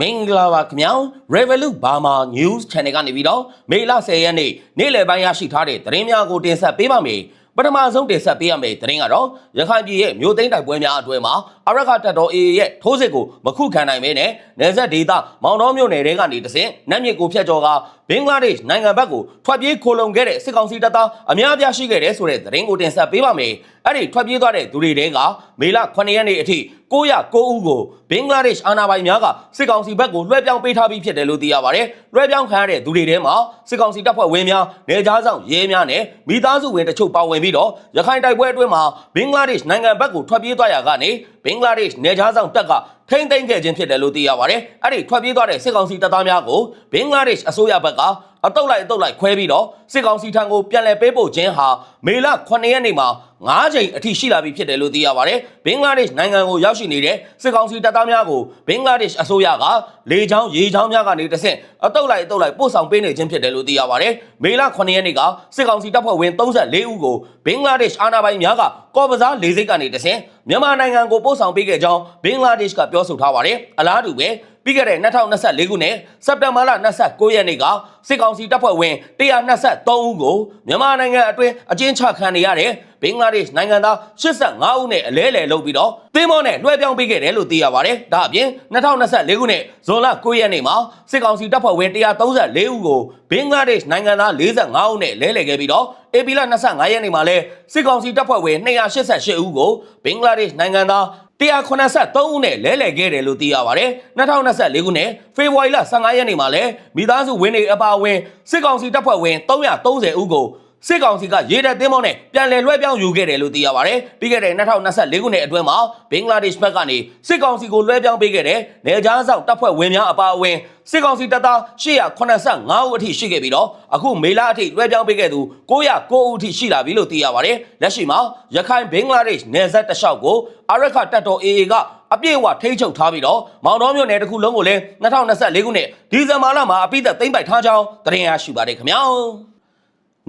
မင်္ဂလာပါခင်ဗျာ Revolut Burma News Channel ကနေပြီးတော့မေလ10ရက်နေ့နေ့လယ်ပိုင်းရရှိထားတဲ့သတင်းများကိုတင်ဆက်ပေးပါမယ်ပထမဆုံးတင်ဆက်ပေးရမယ့်သတင်းကတော့ရခိုင်ပြည်ရဲ့မြို့သိမ်းတိုက်ပွဲများအတွင်းမှာအရခတပ်တော် AA ရဲ့ထိုးစစ်ကိုမခုခံနိုင်မဲနဲ့နယ်စပ်ဒေသမောင်တော်မြို့နယ်တွေကနေတဆင့်နတ်မြစ်ကိုဖျက်ကျော်ကဘင်္ဂလားဒေ့ရှ်နိုင်ငံဘက်ကိုထွက်ပြေးခိုလုံခဲ့တဲ့စစ်ကောင်စီတပ်သားအများအပြားရှိခဲ့တဲ့ဆိုတဲ့သတင်းကိုတင်ဆက်ပေးပါမယ်အဲ့ဒီထွက်ပြေးသွားတဲ့သူတွေတဲကမေလ9ရက်နေ့အထိ909ဦးကိုဘင်္ဂလားဒေ့ရှ်အာဏာပိုင်များကစစ်ကောင်စီဘက်ကိုလွှဲပြောင်းပေးထားပြီးဖြစ်တယ်လို့သိရပါတယ်။လွှဲပြောင်းခံရတဲ့သူတွေထဲမှာစစ်ကောင်စီတပ်ဖွဲ့ဝင်များ၊နေကြားဆောင်ရဲများနဲ့မိသားစုဝင်တချို့ပါဝင်ပြီးတော့ရခိုင်တိုက်ပွဲအတွင်းမှာဘင်္ဂလားဒေ့ရှ်နိုင်ငံဘက်ကိုထွက်ပြေးသွားရကနေ ဘင်္ဂလားဒေ့ရှ်နေကြားဆောင်တပ်ကထိမ့်သိမ်းခဲ့ခြင်းဖြစ်တယ်လို့သိရပါတယ်။အဲ့ဒီထွက်ပြေးသွားတဲ့စစ်ကောင်စီတပ်သားများကိုဘင်္ဂလားဒေ့ရှ်အစိုးရဘက်ကအတုပ်လိုက်အတုပ်လိုက်ခွဲပြီးတော့စစ်ကောင်စီထံကိုပြန်လည်ပေးပို့ခြင်းဟာမေလ9ရက်နေ့မှာ9ချိန်အထိရှိလာပြီဖြစ်တယ်လို့သိရပါတယ်။ဘင်္ဂလားဒေ့ရှ်နိုင်ငံကိုရောက်ရှိနေတဲ့စစ်ကောင်စီတပ်သားများကိုဘင်္ဂလားဒေ့ရှ်အစိုးရကလေကြောင်းရေကြောင်းများကနေတဆင့်အတုပ်လိုက်အတုပ်လိုက်ပို့ဆောင်ပေးနေခြင်းဖြစ်တယ်လို့သိရပါတယ်။မေလ9ရက်နေ့ကစစ်ကောင်စီတပ်ဖွဲ့ဝင်34ဦးကို ဘင်္ဂလားဒေ့ရှ်အာဏာပိုင်များကကော်ပစားလေစိတ်ကနေတဆင့်မြန်မာနိုင်ငံကိုပို့ဆောင်ပေးခဲ့ကြောင်းဘင်္ဂလားဒေ့ရှ်ကပြောဆိုထားပါတယ်။အလားတူပဲပြီးခဲ့တဲ့2024ခုနှစ်စက်တင်ဘာလ29ရက်နေ့ကစစ်ကောင်စီတပ်ဖွဲ့ဝင်123ဦးကိုမြန်မာနိုင်ငံအတွင်းအကျဉ်းချခံနေရတဲ့ဘင်္ဂလားဒေ့ရှ်နိုင်ငံသား85ဦးနဲ့အလဲလှယ်လုပ်ပြီးတော့တင်းမောနဲ့လွှဲပြောင်းပေးခဲ့တယ်လို့သိရပါတယ်။ဒါအပြင်2024ခုနှစ်ဇွန်လ9ရက်နေ့မှာစစ်ကောင်စီတပ်ဖွဲ့ဝင်134ဦးကိုဘင်္ဂလားဒေ့ရှ်နိုင်ငံသား45ဦးနဲ့လဲလှယ်ခဲ့ပြီးတော့အေပီလ25ရက်နေ့မှာလဲစစ်ကောင်စီတပ်ဖွဲ့ဝင်288ဦးကိုဘင်္ဂလားဒေ့ရှ်နိုင်ငံသား183ဦးနဲ့လဲလှယ်ခဲ့တယ်လို့သိရပါတယ်။2024ခုနှစ်ဖေဖော်ဝါရီလ15ရက်နေ့မှာလဲမိသားစုဝင်တွေအပါအဝင်စစ်ကောင်စီတပ်ဖွဲ့ဝင်330ဦးကို စစ်ကောင်စီကရေတပ်သင်းမောင်းနဲ့ပြန်လည်လွှဲပြောင်းယူခဲ့တယ်လို့သိရပါတယ်။ပြီးခဲ့တဲ့2024ခုနှစ်အတွင်းမှာဘင်္ဂလားဒေ့ရှ်ဘက်ကနေစစ်ကောင်စီကိုလွှဲပြောင်းပေးခဲ့တဲ့နေကြားဆောင်တပ်ဖွဲ့ဝင်များအပါအဝင်စစ်ကောင်စီတပ်သား885ဦးအထိရှိခဲ့ပြီးတော့အခုမေလအထိလွှဲပြောင်းပေးခဲ့သူ909ဦးအထိရှိလာပြီလို့သိရပါတယ်။လက်ရှိမှာရခိုင်ဘင်္ဂလားဒေ့ရှ်နယ်စပ်တလျှောက်ကိုအရခတပ်တော် AA ကအပြည့်အဝထိန်းချုပ်ထားပြီးတော့မောင်တော်မြို့နယ်တစ်ခုလုံးကိုလည်း2024ခုနှစ်ဒီဇင်ဘာလမှာအပိသက်သိမ့်ပိုက်ထားကြောင်းသတင်းရရှိပါတယ်ခင်ဗျာ။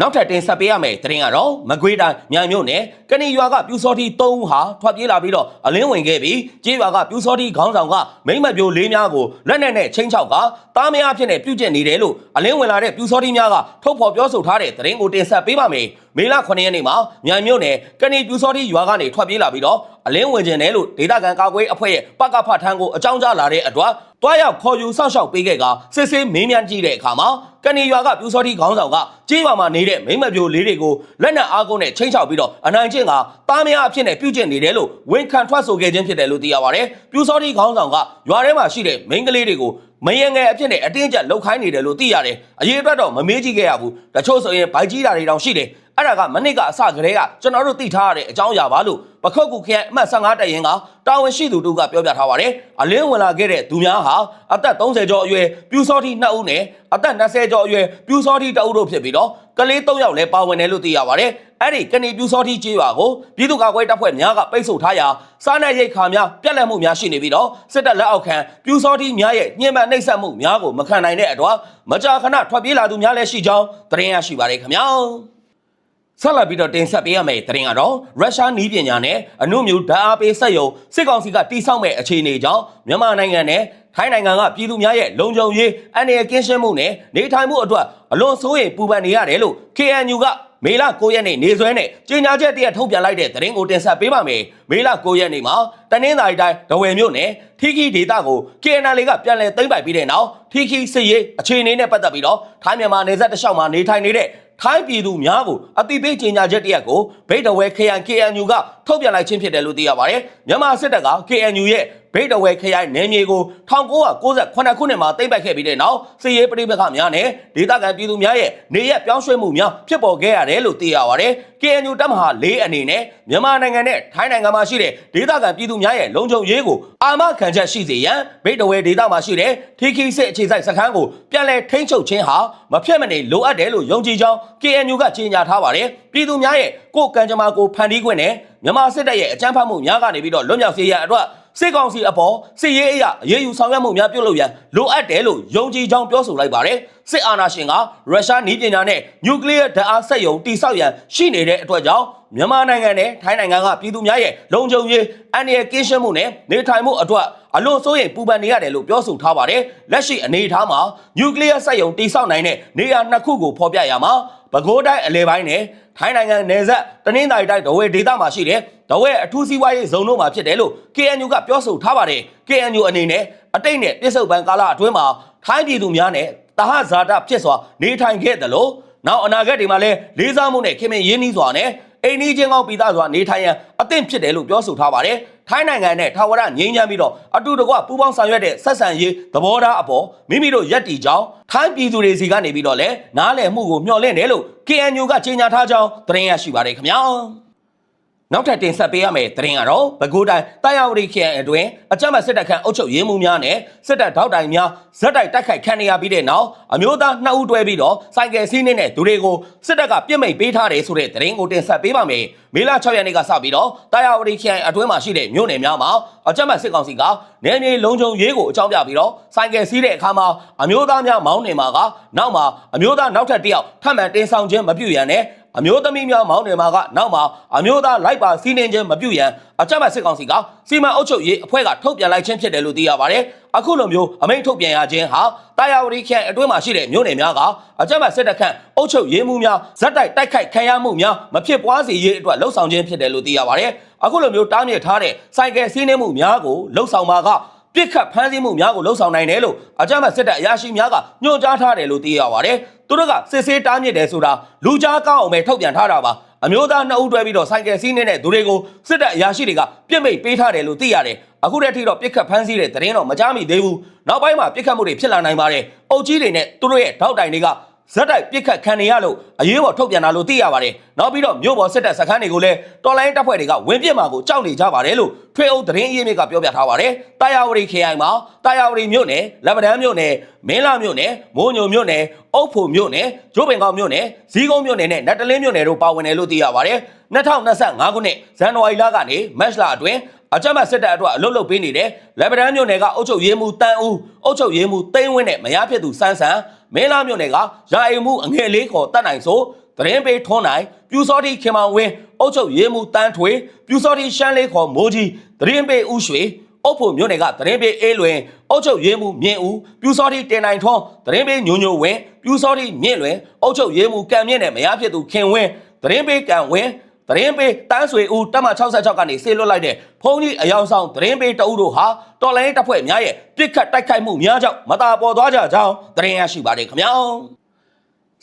နောက်ထပ်တင်ဆက်ပေးရမယ့်သတင်းကတော့မကွေးတိုင်းမြိုင်မြို့နယ်ကဏီရွာကပြူစောတိ၃ဦးဟာထွက်ပြေးလာပြီးတော့အလင်းဝင်ခဲ့ပြီးကြေးရွာကပြူစောတိခေါင်းဆောင်ကမိမ့်မပြိုလေးများကိုလက်နက်နဲ့ချင်းချောက်ကတားမယားဖြစ်နေပြုကျင့်နေတယ်လို့အလင်းဝင်လာတဲ့ပြူစောတိများကထုတ်ဖော်ပြောဆိုထားတဲ့သတင်းကိုတင်ဆက်ပေးပါမယ်မေလ9ရက်နေ့မှာမြိုင်မြို့နယ်ကဏီပြူစောတိရွာကနေထွက်ပြေးလာပြီးတော့ အလင်းဝင်ခြင်းတယ်လို့ဒေသခံကာကွယ်အဖွဲ့ရဲ့ပကဖထန်းကိုအကြောင်းကြားလာတဲ့အတွက်တွားရောက်ခေါ်ယူဆောက်ရှောက်ပေးခဲ့ကစစ်ဆေးမင်းမြန်းကြည့်တဲ့အခါမှာကဏီရွာကပြူစောတိခေါင်းဆောင်ကကြေးရွာမှာနေတဲ့မိမ့်မပြိုလေးတွေကိုလက်နက်အားကိုနဲ့ချင်းချောက်ပြီးတော့အနိုင်ကျင့်ကတားမယားအဖြစ်နဲ့ပြုကျင့်နေတယ်လို့ဝန်ခံထွက်ဆိုခဲ့ခြင်းဖြစ်တယ်လို့သိရပါတယ်။ပြူစောတိခေါင်းဆောင်ကရွာထဲမှာရှိတဲ့မိန်းကလေးတွေကိုမယင်ငယ်အဖြစ်နဲ့အတင်းကျပ်လှုပ်ခိုင်းနေတယ်လို့သိရတယ်။အရေးအတွက်တော့မမေးကြည့်ခဲ့ရဘူး။တချို့ဆိုရင်ဗိုက်ကြီးတာတွေတောင်ရှိတယ်။ အဲ့ဒါကမနစ်ကအစကတည်းကကျွန်တော်တို့သိထားရတဲ့အကြောင်းအရာပါလို့ပခုတ်ကူခရိုင်အမှတ်15တရင်ကတာဝန်ရှိသူတို့ကပြောပြထားပါတယ်။အလင်းဝင်လာခဲ့တဲ့သူများဟာအသက်30ကျော်အရွယ်ပြူစောတိ2ဦးနဲ့အသက်20ကျော်အရွယ်ပြူစောတိ2ဦးတို့ဖြစ်ပြီးတော့ကလေး3ယောက်လည်းပါဝင်တယ်လို့သိရပါတယ်။အဲ့ဒီကနေပြူစောတိကျေးရွာကိုပြည်သူ့ကာကွယ်တပ်ဖွဲ့များကပိတ်ဆို့ထားရာစားနပ်ရိက္ခာများပြက်လက်မှုများရှိနေပြီးတော့စစ်တပ်လက်အောက်ခံပြူစောတိများရဲ့ညှဉ်းပန်းနှိပ်စက်မှုများကိုမခံနိုင်တဲ့အတွက်မကြာခဏထွက်ပြေးလာသူများလည်းရှိကြောင်းသတင်းရရှိပါတယ်ခင်ဗျာ။ ဆက်လက်ပြီးတော့တင်ဆက်ပေးရမယ့်သတင်းကတော့ရုရှားနီးပညာနဲ့အနုမြူဓာတ်အားပေးစက်ရုံစစ်ကောင်စီကတိစောက်မဲ့အခြေအနေကြောင့်မြန်မာနိုင်ငံနဲ့ထိုင်းနိုင်ငံကပြည်သူများရဲ့လုံခြုံရေးအန္တရာယ်ကင်းရှင်းမှုနဲ့နေထိုင်မှုအတွက်အလွန်စိုးရိမ်ပူပန်နေရတယ်လို့ KNU ကမေလ9ရက်နေ့နေစွဲနဲ့ကြေညာချက်တရက်ထုတ်ပြန်လိုက်တဲ့သတင်းကိုတင်ဆက်ပေးပါမယ်။မေလ9ရက်နေ့မှာတနင်္သာရီတိုင်းဒဝယ်မြို့နယ်ထီခီဒေသကို KNL ကပြန်လည်သိမ်းပိုက်ပြီးတဲ့နောက်ထီခီစစ်ရေးအခြေအနေနဲ့ပတ်သက်ပြီးတော့ထိုင်းမြန်မာနယ်စပ်တစ်လျှောက်မှာနေထိုင်နေတဲ့ ထိုင်းပြည်သူများကိုအတိပေးကြေညာချက်တရက်ကိုဗိတ်တဝဲ KN KNU ကထုတ်ပြန်လိုက်ခြင်းဖြစ်တယ်လို့သိရပါတယ်။မြန်မာစစ်တပ်က KNU ရဲ့ ဗိတ်တဝဲခရိုင်နယ်မြေကို1998ခုနှစ်မှာသိမ်းပိုက်ခဲ့ပြီးတဲ့နောက်စစ်ရေးပဋိပက္ခများနဲ့ဒေသခံပြည်သူများရဲ့နေရက်ပြောင်းရွှေ့မှုများဖြစ်ပေါ်ခဲ့ရတယ်လို့သိရပါတယ်။ KNU တပ်မဟာ၄အနေနဲ့မြန်မာနိုင်ငံနဲ့ထိုင်းနိုင်ငံမှာရှိတဲ့ဒေသခံပြည်သူများရဲ့လုံခြုံရေးကိုအာမခံချက်ရှိစေရန်ဗိတ်တဝဲဒေသမှာရှိတဲ့ထီခီစစ်အခြေစိုက်စခန်းကိုပြန်လည်ထိန်းချုပ်ခြင်းဟာမဖြစ်မနေလိုအပ်တယ်လို့ယုံကြည်ကြောင်း KNU ကကြေညာထားပါတယ်ပြည်သူများရဲ့ကိုယ်ကံကြမ္မာကိုဖန်တီးခွင့်နဲ့မြန်မာစစ်တပ်ရဲ့အကြမ်းဖက်မှုများကနေပြီးတော့လွတ်မြောက်စေရန်အတွက် စစ်ကောင်စီအပေါ်စစ်ရေးအရာအရေးယူဆောင်ရွက်မှုများပြုလုပ်ရန်လိုအပ်တယ်လို့ယုံကြည်ကြောင်းပြောဆိုလိုက်ပါတယ်စစ်အာဏာရှင်ကရုရှားနည်းပညာနဲ့နျူကလ িয়ার ဓာတ်အားစက်ရုံတိစောက်ရန်ရှိနေတဲ့အတွက်ကြောင့်မြန်မာနိုင်ငံနဲ့ထိုင်းနိုင်ငံကပြည်သူများရဲ့လုံခြုံရေးအန္တရာယ်ကင်းရှင်းမှုနဲ့နေထိုင်မှုအတွက်အလွန်စိုးရိမ်ပူပန်နေရတယ်လို့ပြောဆိုထားပါတယ်လက်ရှိအနေအထားမှာနျူကလ িয়ার စက်ရုံတိစောက်နိုင်တဲ့နေရာနှစ်ခုကိုဖော်ပြရမှာပဲခူးတိုင်းအလဲပိုင်းနဲ့ထိုင်းနိုင်ငံနယ်စပ်တနင်္သာရီတိုင်းဒဝဲဒေသမှာရှိတဲ့ ဒဝဲအထူးစီးပွားရေးဇုံတို့မှာဖြစ်တယ်လို့ KNU ကပြောဆိုထားပါတယ် KNU အနေနဲ့အတိတ်နဲ့ပြစ္ဆုတ်ပံကာလအတွင်းမှာထိုင်းပြည်သူများနဲ့တဟဇာတဖြစ်စွာနေထိုင်ခဲ့တယ်လို့နောက်အနာဂတ်တွေမှာလည်းလေးစားမှုနဲ့ခင်မင်ရင်းနှီးစွာနဲ့အိမ်နီးချင်းကောင်းပြည်သားစွာနေထိုင်ရန်အသင့်ဖြစ်တယ်လို့ပြောဆိုထားပါတယ်ထိုင်းနိုင်ငံနဲ့ထာဝရငြိမ်းချမ်းပြီးတော့အတူတကွပူးပေါင်းဆောင်ရွက်တဲ့ဆက်ဆံရေးသဘောထားအပေါ်မိမိတို့ယက်တီကြောင်းထိုင်းပြည်သူတွေစီကနေပြီးတော့လဲနားလည်မှုကိုမျှော်လင့်တယ်လို့ KNU ကကြေညာထားကြောင်းသတင်းရရှိပါတယ်ခင်ဗျာ နောက်ထပ်တင်ဆက်ပေးရမယ့်သတင်းကတော့ပဲခူးတိုင်းတာယာဝတီခရိုင်အတွင်းအကြမ်းဖက်စစ်တပ်ခန့်အုပ်ချုပ်ရေးမှုများနဲ့စစ်တပ်ထောက်တိုင်များဇက်တိုက်တိုက်ခိုက်ခံရပြီးတဲ့နောက်အမျိုးသားနှစ်ဦးတွဲပြီးတော့စိုက်ကယ်စီးနှင်းတဲ့သူတွေကိုစစ်တပ်ကပြစ်မိတ်ပေးထားတယ်ဆိုတဲ့သတင်းကိုတင်ဆက်ပေးပါမယ်။မေလ6ရက်နေ့ကစပြီးတော့တာယာဝတီခရိုင်အတွင်းမှာရှိတဲ့မြို့နယ်များမှာအကြမ်းဖက်စစ်ကောင်စီကနယ်မြေလုံခြုံရေးကိုအကြောင်းပြပြီးတော့စိုက်ကယ်စီးတဲ့အခါမှာအမျိုးသားများမောင်းနေမှာကနောက်မှာအမျိုးသားနောက်ထပ်တစ်ယောက်ထပ်မံတင်ဆောင်ခြင်းမပြုရန်နဲ့ အမျိုးသမီးများမောင်းနေမှာကနောက်မှာအမျိုးသားလိုက်ပါစီးနှင်းခြင်းမပြုရန်အကြမ်းဖက်စစ်ကောင်စီကစီမံအုပ်ချုပ်ရေးအဖွဲ့ကထုတ်ပြန်လိုက်ခြင်းဖြစ်တယ်လို့သိရပါတယ်။အခုလိုမျိုးအမိန့်ထုတ်ပြန်ရခြင်းဟာတာယာဝတီခရိုင်အတွင်းမှာရှိတဲ့မြို့နယ်များကအကြမ်းဖက်စစ်တပ်ခန့်အုပ်ချုပ်ရေးမှုများဇက်တိုက်တိုက်ခိုက်ခံရမှုများမဖြစ်ပွားစေရေးအတွက်လှုံ့ဆော်ခြင်းဖြစ်တယ်လို့သိရပါတယ်။အခုလိုမျိုးတားမြစ်ထားတဲ့စိုက်ကယ်စီးနှင်းမှုများကိုလှုံ့ဆော်မှာကပြစ်ခတ်ဖမ်းဆီးမှုများကိုလှုံ့ဆော်နိုင်တယ်လို့အကြမ်းဖက်စစ်တပ်အရာရှိများကညွှန်ကြားထားတယ်လို့သိရပါတယ်။ သူတို့ကစစ်ဆေးတားမြစ်တယ်ဆိုတာလူကြားကောင်းအောင်ပဲထုတ်ပြန်ထားတာပါ။အမျိုးသားနှစ်ဦးတွဲပြီးတော့ဆိုင်ကယ်စီးနေတဲ့သူတွေကိုစစ်တပ်အရာရှိတွေကပြစ်မိတ်ပေးထားတယ်လို့သိရတယ်။အခုတည်းထိတော့ပြစ်ခတ်ဖမ်းဆီးတဲ့သတင်းတော့မကြားမိသေးဘူး။နောက်ပိုင်းမှာပြစ်ခတ်မှုတွေဖြစ်လာနိုင်ပါတယ်။အုပ်ကြီးတွေနဲ့သူတို့ရဲ့ထောက်တိုင်တွေက ဇက်တိုက်ပြစ်ခတ်ခံနေရလို့အရေးပေါ်ထုတ်ပြန်တာလို့သိရပါတယ်။နောက်ပြီးတော့မြို့ပေါ်စစ်တပ်စခန်းတွေကိုလည်းတော်လိုင်းတပ်ဖွဲ့တွေကဝင်ပြစ်မှာကိုကြောက်နေကြပါတယ်လို့ထွေအုပ်သတင်းအရေးမြစ်ကပြောပြထားပါတယ်။တာယာဝတီခရိုင်မှာတာယာဝတီမြို့နယ်လက်ပတန်းမြို့နယ်မင်းလာမြို့နယ်မိုးညုံမြို့နယ်အုတ်ဖို့မြို့နယ်ကျိုးပင်ကောက်မြို့နယ်ဇီးကုန်းမြို့နယ်နဲ့နတ်တလင်းမြို့နယ်တို့ပါဝင်တယ်လို့သိရပါတယ်။2025ခုနှစ်ဇန်နဝါရီလကနေမတ်လအတွင်းအကြမ်းဖက်စစ်တပ်အတွက်အလုတ်လုတ်ပေးနေတဲ့လက်ပတန်းမြို့နယ်ကအုပ်ချုပ်ရေးမှူးတန်းဦးအုပ်ချုပ်ရေးမှူးသိန်းဝင်းနဲ့မရဖြစ်သူစန်းစန်း မင်းလာမြို့နယ်ကရာအိမ်မှုအငယ်လေးခေါ်တတ်နိုင်ဆိုသတင်းပေးထွန်းနိုင်ပြူစောတိခင်မောင်ဝင်းအုပ်ချုပ်ရေးမှူးတန်းထွေပြူစောတိရှမ်းလေးခေါ်မိုးကြီးသတင်းပေးဦးရွှေအုပ်ဖို့မြို့နယ်ကသတင်းပေးအေးလွင်အုပ်ချုပ်ရေးမှူးမြင့်ဦးပြူစောတိတင်နိုင်ထွန်းသတင်းပေးညိုညိုဝင်းပြူစောတိမြင့်လွင်အုပ်ချုပ်ရေးမှူးကံမြင့်နဲ့မရဖြစ်သူခင်ဝင်းသတင်းပေးကံဝင်း သတင်းပေးတန်းဆွေဦးတက်မ66ကနေဆေးလွတ်လိုက်တဲ့ဖုန်းကြီးအယောင်ဆောင်သတင်းပေးတအုပ်တို့ဟာတော်လိုင်းတပ်ဖွဲ့များရဲ့ပြစ်ခတ်တိုက်ခိုက်မှုများကြောင့်မတာပေါ်သွားကြကြောင်းသတင်းရရှိပါတယ်ခင်ဗျာ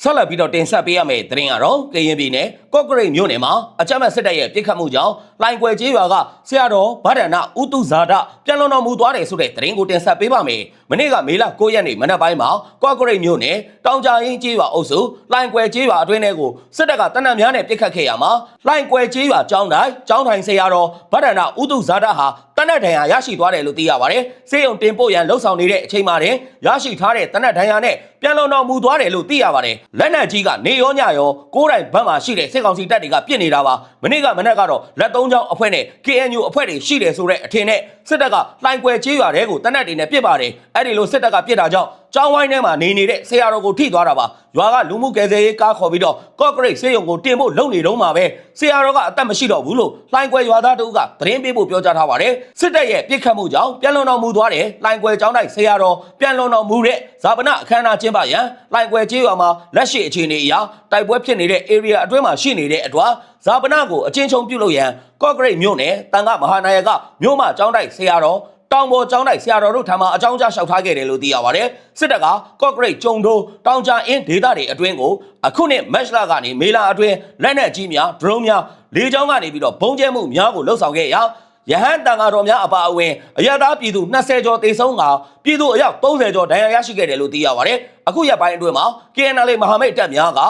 ဆက်လက်ပြီးတော့တင်ဆက်ပေးရမယ့်သတင်းကတော့ကရင်ပြည်နယ်ကော့ကရိတ်မြို့နယ်မှာအကြမ်းဖက်စစ်တပ်ရဲ့ပြစ်ခတ်မှုကြောင့်လိုင်ကွယ်ကျေးရွာကဆရာတော်ဗဒနာဥတုဇာဒပြန်လွန်တော်မူသွားတယ်ဆိုတဲ့သတင်းကိုတင်ဆက်ပေးပါမယ်။မ နေ့ကမေလ9ရက်နေ့မနက်ပိုင်းမှာကော့ကရိတ်မြို့နယ်တောင်ကြရင်ကျေးရွာအုပ်စုလိုင်ကွယ်ကျေးရွာအတွင်းထဲကိုစစ်တပ်ကတနက်များနဲ့ပြစ်ခတ်ခဲ့ရမှာလိုင်ကွယ်ကျေးရွာကျောင်းတိုင်းကျောင်းထိုင်ဆရာတော်ဗဒနာဥတုဇာဒဟာတနက်ဒဏ်ရာရရှိသွားတယ်လို့သိရပါတယ်။စေယုံတင်ပို့ရန်လှုပ်ဆောင်နေတဲ့အချိန်မှာတင်ရရှိထားတဲ့တနက်ဒဏ်ရာနဲ့ပြန်လွန်တော်မူသွားတယ်လို့သိရပါတယ်။လက်နက်ကြီးကနေရောညရောကိုးတိုင်ဘက်မှာရှိတဲ့စစ်ကောင်စီတပ်တွေကပြစ်နေတာပါ။မနေ့ကမနေ့ကတော့လက်သုံးချောင်းအဖွဲ့နဲ့ KNU အဖွဲ့တွေရှိတယ်ဆိုတဲ့အထင်နဲ့စစ်တပ်ကလှိုင်ကွယ်ချေးရွာတဲကိုတနက်တွေနဲ့ပြစ်ပါတယ်။အဲ့ဒီလိုစစ်တပ်ကပြစ်တာကြောင့်ကျောင်းဝိုင်းထဲမှာနေနေတဲ့ဆရာတော်ကိုထိသွားတာပါ။ ရွာကလူမှုကယ်ဆယ်ရေးကားခေါ်ပြီးတော့ကော့ဂရိတ်ဆေးရုံကိုတင်ဖို့လုပ်နေတော့မှာပဲဆရာတော်ကအသက်မရှိတော့ဘူးလို့လှိုင်ကွယ်ရွာသားတို့ကသတင်းပေးဖို့ပြောကြားထားပါတယ်။စစ်တပ်ရဲ့ပြစ်ခတ်မှုကြောင့်ပြန်လွန်တော်မူသွားတဲ့လှိုင်ကွယ်ကျောင်းတိုင်းဆရာတော်ပြန်လွန်တော်မူတဲ့ဇာပနအခမ်းအနားကျင်းပရန်လှိုင်ကွယ်ကျေးရွာမှာလက်ရှိအခြေအနေအရတိုက်ပွဲဖြစ်နေတဲ့ area အတွင်းမှာရှိနေတဲ့အတွက်ဇာပနကိုအချင်းချင်းပြုတ်လို့ရန်ကော့ဂရိတ်မြို့နယ်တန်ခမဟာနာယကမြို့မကျောင်းတိုင်းဆရာတော် တောင်ပေါ်ကျောင်းတိုက်ဆရာတော်တို့ထံမှအကြောင်းကြားလျှောက်ထားခဲ့တယ်လို့သိရပါတယ်။စစ်တပ်ကကော့ဂရိတ်ကျုံတို့တောင်ကြအင်းဒေသတွေအတွင်းကိုအခုနှစ်မက်လကနေမေလာအတွင်းလက်နက်ကြီးများဒရုန်းများလေကြောင်းကနေပြီးတော့ဘုံကျဲမှုများကိုလှုပ်ဆောင်ခဲ့ရာရဟန်းတန်ဃာတော်များအပါအဝင်အရသာပြည်သူ20ကျော်တေဆုံးကပြည်သူအယောက်30ကျော်ဒဏ်ရာရရှိခဲ့တယ်လို့သိရပါတယ်။အခုရက်ပိုင်းအတွင်းမှာ KNL မဟာမိတ်တပ်များက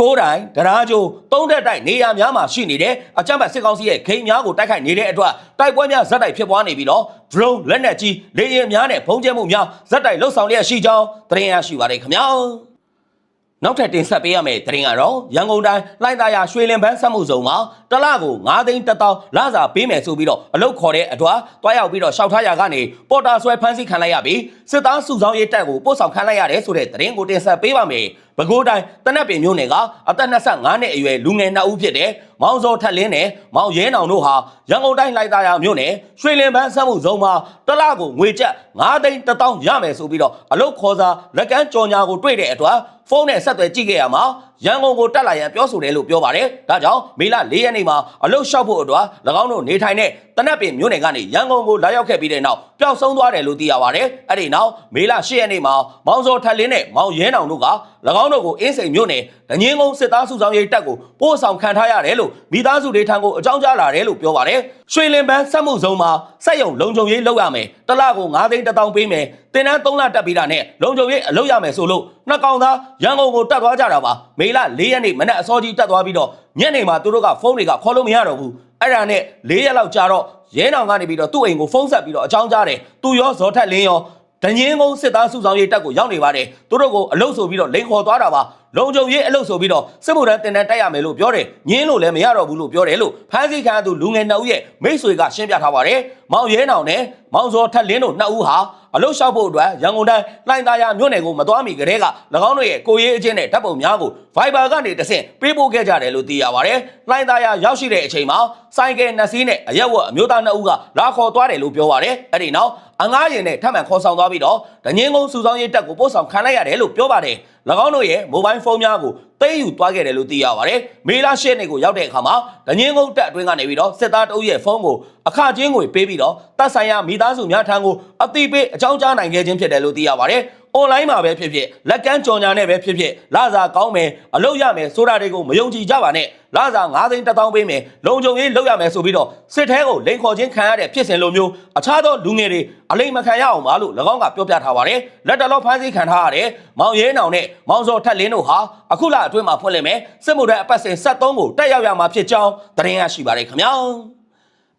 ကိုးတိုင်ဒရာဂျိုသုံးထက်တိုက်နေရာများမှာရှိနေတဲ့အကြမ်းဖက်စစ်ကောင်စီရဲ့ဂိမ်းများကိုတိုက်ခိုက်နေတဲ့အတွက်တိုက်ပွဲများဇက်တိုက်ဖြစ်ပွားနေပြီးတော့ drone လက်နက်ကြီးလေယာဉ်များနဲ့ဖုံးကျဲမှုများဇက်တိုက်လှုပ်ဆောင်လျက်ရှိကြောင်းသတင်းရရှိပါတယ်ခင်ဗျာနောက်ထပ်တင်ဆက်ပေးရမယ့်သတင်းကတော့ရန်ကုန်တိုင်းလှိုင်သာယာရွှေလင်ပန်းဆက်မှုစုံမှာတစ်လကို9သိန်းတစ်သောင်းလစာပေးမယ်ဆိုပြီးတော့အလုတ်ခေါ်တဲ့အထွားတွားရောက်ပြီးတော့ရှောက်ထားရကနေပေါ်တာဆွဲဖမ်းဆီးခံလိုက်ရပြီးစစ်သားစုဆောင်ရေးတပ်ကိုပို့ဆောင်ခံလိုက်ရတယ်ဆိုတဲ့သတင်းကိုတင်ဆက်ပေးပါမယ်။ ပဲခူးတိုင်းတနက်ပင်မြို့နယ်ကအသက်25နှစ်အရွယ်လူငယ်နှစ်ဦးဖြစ်တဲ့မောင်စောထက်လင်းနဲ့မောင်ရဲနောင်တို့ဟာရန်ကုန်တိုင်းလှိုင်သာယာမြို့နယ်ရွှေလင်ပန်းဆက်မှုစုံမှာတစ်လကိုငွေကျပ်9သိန်းတစ်သောင်းရမယ်ဆိုပြီးတော့အလုတ်ခေါ်စာလက်ကမ်းကြော်ညာကိုတွေ့တဲ့အတွက်ဖုန်းနဲ့ဆက်သွယ်ကြည့်ခဲ့ရမှာ ရန်ကုန်ကိုတက်လာရန်ပြောဆိုတယ်လို့ပြောပါတယ်။ဒါကြောင့်မေလ၄ရက်နေ့မှာအလုတ်လျှောက်ဖို့အတွက်၎င်းတို့နေထိုင်တဲ့တနက်ပင်မြို့နယ်ကနေရန်ကုန်ကိုလာရောက်ခဲ့ပြီးတဲ့နောက်ပျောက်ဆုံးသွားတယ်လို့သိရပါတယ်။အဲ့ဒီနောက်မေလ၈ရက်နေ့မှာမောင်စောထက်လင်းနဲ့မောင်ရဲနောင်တို့က၎င်းတို့ကိုအင်းစိန်မြို့နယ်ဒညင်းကုန်းစစ်သားစုဆောင်ရေးတပ်ကိုပို့ဆောင်ခံထားရတယ်လို့မိသားစုတွေထံကိုအကြောင်းကြားလာတယ်လို့ပြောပါတယ်။ရွှေလင်ပန်းစက်မှုဇုံမှာစက်ရုံလုံခြုံရေးလုပ်ရမယ်။တစ်လကို9သိန်းတစ်သောင်းပေးမယ်။တင်တန်း3လတက်ပြီးတာနဲ့လုံခြုံရေးအလုပ်ရမယ်ဆိုလို့နှစ်ကောင်သားရန်ကုန်ကိုတက်သွားကြတာပါ။မေလ၄ရက်နေ့မနက်အစောကြီးတက်သွားပြီးတော့ညနေမှာသူတို့ကဖုန်းတွေကခေါ်လို့မရတော့ဘူး။အဲ့ဒါနဲ့၄ရက်လောက်ကြာတော့ရဲနောင်ကနေပြီးတော့သူ့အိမ်ကိုဖုန်းဆက်ပြီးတော့အကြောင်းကြားတယ်။သူရောဇော်ထက်လင်းရောဒညင်းကုန်းစစ်သားစုဆောင်ရေးတပ်ကိုရောက်နေပါတယ်သူတို့ကိုအလုတ်ဆိုပြီးတော့လိန်ခေါ်သွားတာပါ လုံခြုံရေးအလုတ်ဆိုပြီးတော့စစ်မှုထမ်းတင်တန်းတက်ရမယ်လို့ပြောတယ်ညင်းလို့လည်းမရတော့ဘူးလို့ပြောတယ်လို့ဖမ်းဆီးခံရသူလူငယ်နှစ်ဦးရဲ့မိတ်ဆွေကရှင်းပြထားပါတယ်မောင်ရဲနောင်နဲ့မောင်စောထက်လင်းတို့နှစ်ဦးဟာအလုတ်လျှောက်ဖို့အတွက်ရန်ကုန်တိုင်းလှိုင်သာယာမြို့နယ်ကိုမသွားမီကတည်းက၎င်းတို့ရဲ့ကိုရေးအချင်းနဲ့ဓာတ်ပုံများကို Viber ကနေတဆင့်ပေးပို့ခဲ့ကြတယ်လို့သိရပါတယ်လှိုင်သာယာရောက်ရှိတဲ့အချိန်မှာစိုင်းကဲနှစ်စီးနဲ့အရက်ဝတ်အမျိုးသားနှစ်ဦးကလာခေါ်သွားတယ်လို့ပြောပါတယ်အဲ့ဒီနောက်အငားရင်နဲ့ထပ်မံခေါ်ဆောင်သွားပြီးတော့ဒငင်းကုန်းစုဆောင်ရေးတပ်ကိုပို့ဆောင်ခံလိုက်ရတယ်လို့ပြောပါတယ်၎ င်းတို့ရဲ့မိုဘိုင်းဖုန်းများကိုသိမ်းယူသွားခဲ့တယ်လို့သိရပါတယ်မေလ၈ရက်နေ့ကိုရောက်တဲ့အခါမှာဒငင်းကုန်းတပ်အတွင်းကနေပြီးတော့စစ်သားတအုပ်ရဲ့ဖုန်းကိုအခချင်းငွေပေးပြီးတော့တပ်ဆိုင်ရာမိသားစုများထံကိုအတိပေးအကြောင်းကြားနိုင်ခဲ့ခြင်းဖြစ်တယ်လို့သိရပါတယ်။ online မှာပဲဖြစ်ဖြစ်လက်ကမ်းကြော်ညာနဲ့ပဲဖြစ်ဖြစ်လစာကောင်းမယ်အလုပ်ရမယ်ဆိုတာတွေကိုမယုံကြည်ကြပါနဲ့လစာ9သိန်း1000ပေးမယ်လုံခြုံရေးလုပ်ရမယ်ဆိုပြီးတော့စစ်ထဲကိုလိန်ခေါ်ခြင်းခံရတဲ့ဖြစ်စဉ်လိုမျိုးအခြားသောလူငယ်တွေအလိမ်မခံရအောင်ပါလို့၎င်းကပြောပြထားပါတယ်လက်တလောဖမ်းဆီးခံထားရတဲ့မောင်ရဲနောင်နဲ့မောင်စောထက်လင်းတို့ဟာအခုလအတွင်းမှာဖွင့်လှစ်မယ်စစ်မှုထမ်းအပတ်စဉ်73ကိုတက်ရောက်ရမှာဖြစ်ကြောင်းသတင်းရရှိပါတယ်ခင်ဗျာ